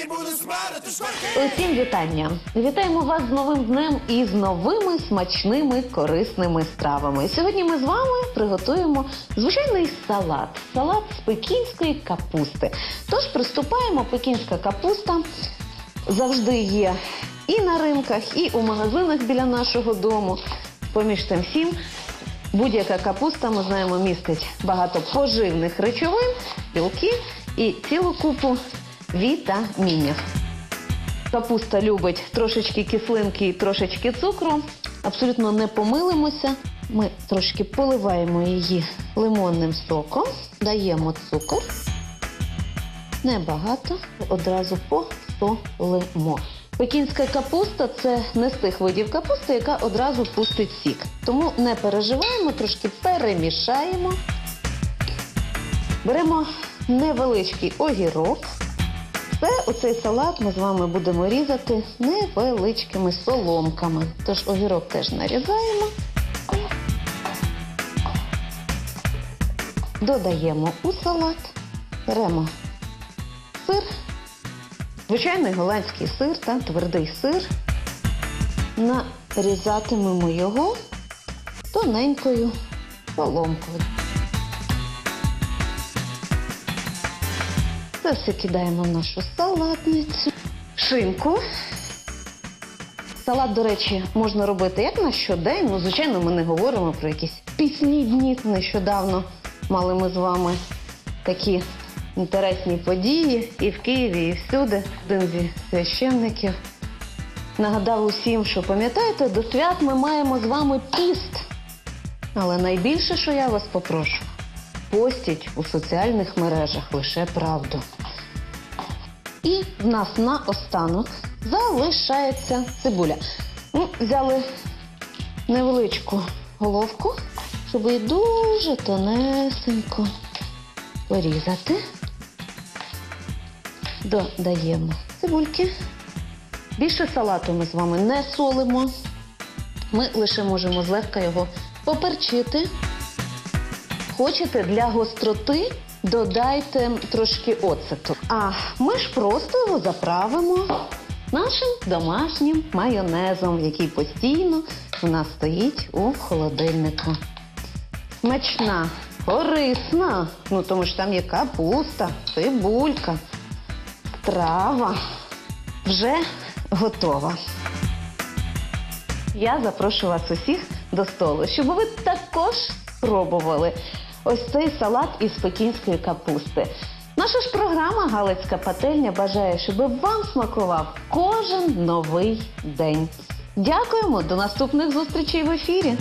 не буду смарити шмарки. Усім вітання! Вітаємо вас з новим днем і з новими смачними корисними стравами. Сьогодні ми з вами приготуємо звичайний салат. Салат з пекінської капусти. Тож приступаємо. Пекінська капуста завжди є і на ринках, і у магазинах біля нашого дому. Поміж тим всім, будь-яка капуста, ми знаємо, містить багато поживних речовин, білків і цілу купу вітамінів. Капуста любить трошечки кислинки і трошечки цукру. Абсолютно не помилимося. Ми трошки поливаємо її лимонним соком, даємо цукор. Небагато, одразу посолимо. Пекінська капуста це не з тих видів капусти, яка одразу пустить сік. Тому не переживаємо, трошки перемішаємо. Беремо невеличкий огірок. Все у цей салат ми з вами будемо різати невеличкими соломками. Тож огірок теж нарізаємо. Додаємо у салат, беремо сир, звичайний голландський сир та твердий сир. Нарізатимемо його тоненькою соломкою. Це все кидаємо в нашу салатницю. Шинку. Салат, до речі, можна робити як на щодень. Ну, звичайно, ми не говоримо про якісь пісні дні. Нещодавно мали ми з вами такі інтересні події і в Києві, і всюди. Один зі священників нагадав усім, що пам'ятаєте, до свят ми маємо з вами піст. Але найбільше, що я вас попрошу, постіть у соціальних мережах лише правду. І в нас на останок залишається цибуля. Ну, взяли невеличку головку, щоб її дуже тонесенько порізати. Додаємо цибульки. Більше салату ми з вами не солимо. Ми лише можемо злегка його поперчити. Хочете для гостроти додайте трошки оцету. А ми ж просто його заправимо нашим домашнім майонезом, який постійно у нас стоїть у холодильнику. Смачна, корисна, ну тому що там є капуста, цибулька, трава вже готова. Я запрошую вас усіх до столу, щоб ви також спробували ось цей салат із пекінської капусти. Наша ж програма Галицька пательня бажає, щоб вам смакував кожен новий день. Дякуємо до наступних зустрічей в ефірі.